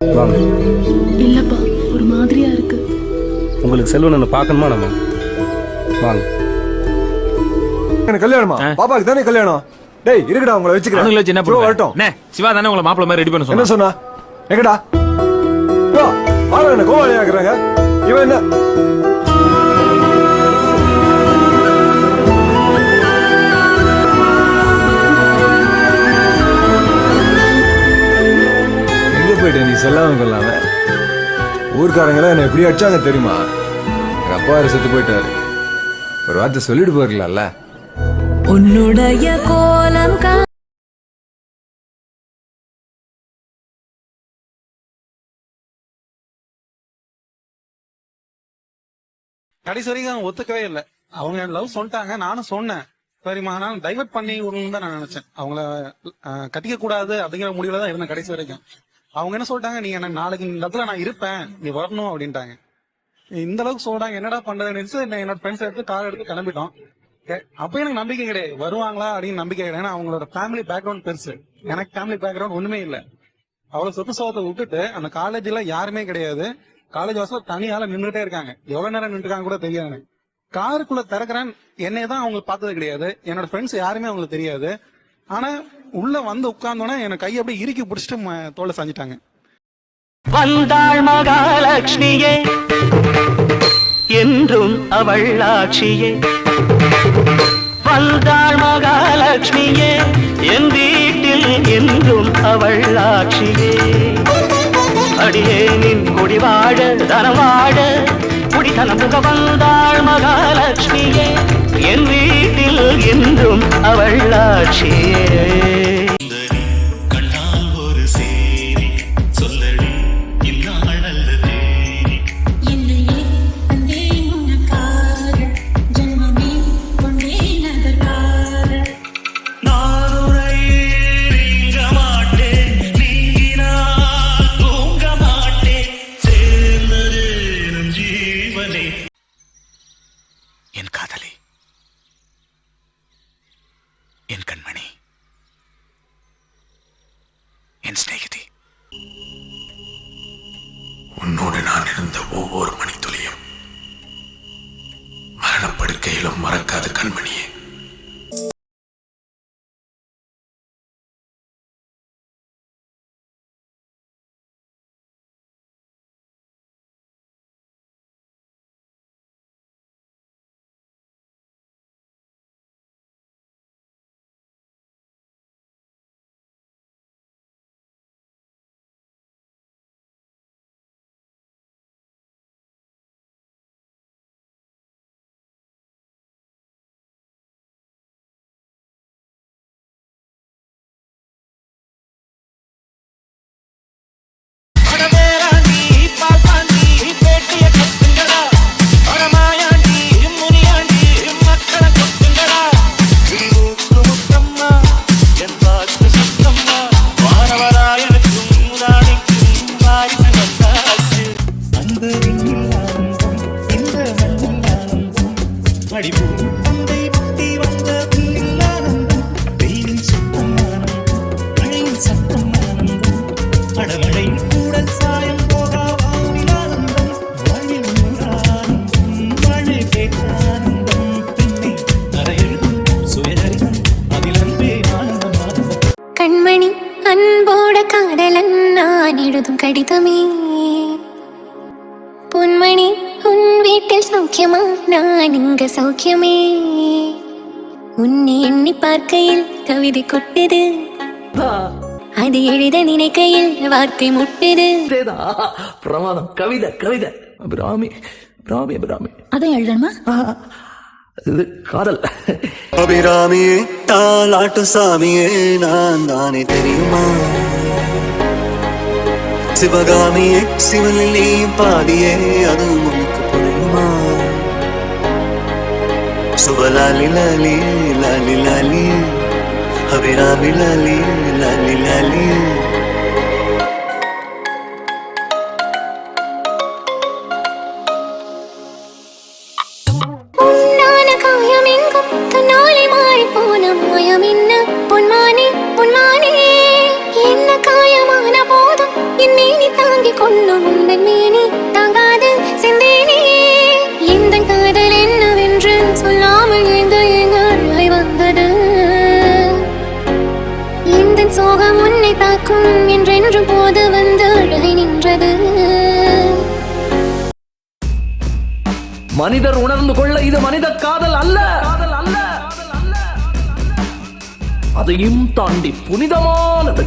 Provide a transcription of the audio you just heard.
வாங்க. இல்லப்பா ஒரு மாதிரியா இருக்கு. உங்களுக்கு செல்வனை பார்க்கணுமா நம்ம? வாங்க. எனக்கு கல்யாணமா? பாப்பாக்கு தானே கல்யாணம்? டேய் இருக்குடா உங்களை வச்சுக்கிறேன். வச்சு என்ன பண்ணுவ? வரட்டும். அண்ணே, சிவா தானே உங்களை மாப்பிள்ள மாதிரி ரெடி பண்ண என்ன சொன்னா? சொன்னா எங்கடா ஆளு என்ன கோவாளியா இருக்கிறாங்க? இவன் என்ன? எங்க போயிட்ட நீ சொல்லாம கொள்ளாம. ஊர்க்காரங்களாம் என்ன எப்படி அடிச்சாங்க தெரியுமா? எங்க அப்பா வேற செத்து போயிட்டாரு. ஒரு வார்த்தை சொல்லிட்டு போயிருக்கலாம்ல. உன்னுடைய கோலம் கா கடைசி வரைக்கும் அவங்க ஒத்துக்கவே இல்லை. அவங்க லவ் சொல்லிட்டாங்க நானும் சொன்னேன். சரிம்மா நான் டைவர்ட் பண்ணி விடணும்னு தான் நான் நினைச்சேன். அவங்கள கட்டிக்க கூடாது அப்படிங்கிற முடிவுல தான் இருந்தேன் கடைசி வரைக்கும். அவங்க என்ன சொல்லிட்டாங்க? நீ என்ன நாளைக்கு இந்த இடத்துல நான் இருப்பேன். நீ வரணும் அப்படின்ட்டாங்க. இந்த அளவுக்கு சொல்றாங்க என்னடா பண்றதுன்னு நினைச்சு நான் என்னோட ஃப்ரெண்ட்ஸ் எடுத்து கார் எடுத்து கிளம்பிட்டோம். அப்ப எனக்கு நம்பிக்கை கிடையாது. வருவாங்களா அப்படின்னு நம்பிக்கை கிடையாது. ஏன்னா அவங்களோட ஃபேமிலி பேக்ரவுண்ட் பெருசு. எனக்கு ஃபேமிலி பேக்ரவுண்ட் ஒண்ணுமே இல்லை. அவ்வளவு சொத்து சோகத்தை விட்டுட்டு அந்த காலேஜ்ல யாருமே கிடையாது. காலேஜ் வாசல தனியால நின்றுட்டே இருக்காங்க. எவ்வளவு நேரம் நின்றுருக்காங்க கூட தெரியாது காருக்குள்ள திறக்கிறேன். என்னை தான் அவங்க பார்த்தது கிடையாது. என்னோட ஃப்ரெண்ட்ஸ் யாருமே அவங்களுக்கு தெரியாது. ஆனா உள்ள வந்து உட்கார்ந்தோன்னே எனக்கு கையை அப்படியே இறுக்கி பிடிச்சிட்டு ம- தோலை சாஞ்சிட்டாங்க. வந்தாள் மகாலட்சுமியே என்றும் அவள் ஆட்சியே. வந்தாள் மகாலட்சுமியே என் வீட்டில் என்றும் அவள் ஆட்சியே. அடியேனின் கொடி வாழ தனம் வாழ புக வந்தாள் மகாலட்சுமியே என் வீட்டில் என்றும் அவள் ஆட்சியே. என் சிநேகிதி. உன்னோடு நான் இருந்த ஒவ்வொரு மணித்துளியும் மரணப்படுக்கையிலும் மறக்காத கண்மணியே. அடிப்போம் பந்தை முட்டி வந்த புல்லில் வெயிலின் சுத்தம் ஆனந்தம் மழையின் சத்தம் ஆனந்தம் அடமழை கூட சாயம் போகா ஆனந்தம் வாழ்வில் ஆனந்தம் ஆனந்தம் அதில் அன்பே ஆனந்தம் ஆனந்தம் கண்மணி அன்போட காதலன் நான் எழுதும் கடிதமே. சௌக்கியமா நான் இங்க சௌக்கியமே? உன்னை எண்ணி பார்க்கையில் கவிதை கொட்டுது. அது எழுத நினைக்கையில் வார்த்தை முட்டுது. பிரமாதம். கவிதை கவிதை. பிராமி பிராமி பிராமி அதான் எழுதணுமா? இது காதல். அபிராமியே தாலாட்டு சாமியே நான் தானே தெரியுமா? சிவகாமியே சிவனில் பாடியே அதுவும் சுபலாலி லாலி லாலி லாலி அபிராமி லாலி லாலி லாலி உன்னான காயம் என்ன? பொன்மானே பொன்மானே என்ன காயமான போதும்? என் மேனி தாங்க எனக்கும் என்றென்று போது வந்து நின்றது. மனிதர் உணர்ந்து கொள்ள இது மனித காதல் அல்ல. அதையும் தாண்டி புனிதமானது.